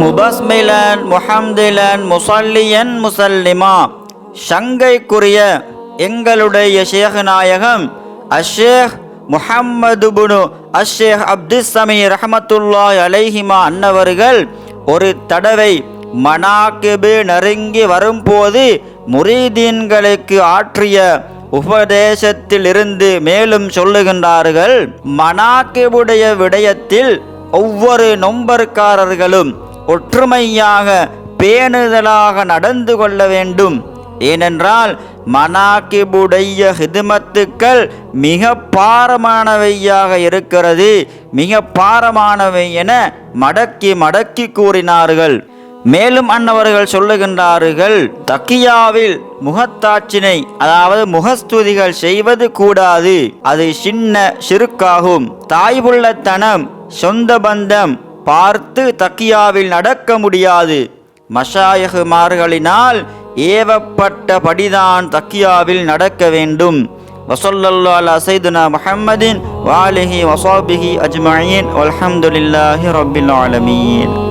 முபஸ்மிலன் முஹம்திலன் முசல்லியன் முசல்லிமா. சங்கைக்குரிய எங்களுடைய ஷேக் நாயகம் அஷேக் முஹம்மது புனு அஷேக் அப்துல் சமீ ரஹமத்துல்லாய் அலைஹிமா அன்னவர்கள் ஒரு தடவை மனாக்கிபு நெருங்கி வரும்போது முரீதீன்களுக்கு ஆற்றிய உபதேசத்திலிருந்து மேலும் சொல்லுகின்றார்கள் மனாக்கிபுடைய விடயத்தில் ஒவ்வொரு நொம்பர்காரர்களும் ஒற்றுமையாக பேணுதலாக நடந்து கொள்ள வேண்டும். ஏனென்றால் மனாக்கிபுடைய ஹிதுமத்துக்கள் மிக பாரமானவையாக இருக்கிறது. மிக பாரமானவை என மடக்கி மடக்கி கூறினார்கள். மேலும் அன்னவர்கள் சொல்லுகின்றார்கள் தக்கியாவில் முகத்தாட்சினை அதாவது முகஸ்துதிகள் செய்வது கூடாது. அது சின்ன சிறுக்காகும். தாய்புள்ளத்தனம் சொந்த பந்தம் பார்த்து தக்கியாவில் நடக்க முடியாது. மஷாயகுமார்களினால் ஏவப்பட்டபடிதான் தக்கியாவில் நடக்க வேண்டும். வசல்லல்லா அலா சைதுனா முஹம்மதின் வாலிஹி வசாபிஹி அஜ்மயின். வல்ஹம்துலில்லாஹி ரபில் ஆலமீன்.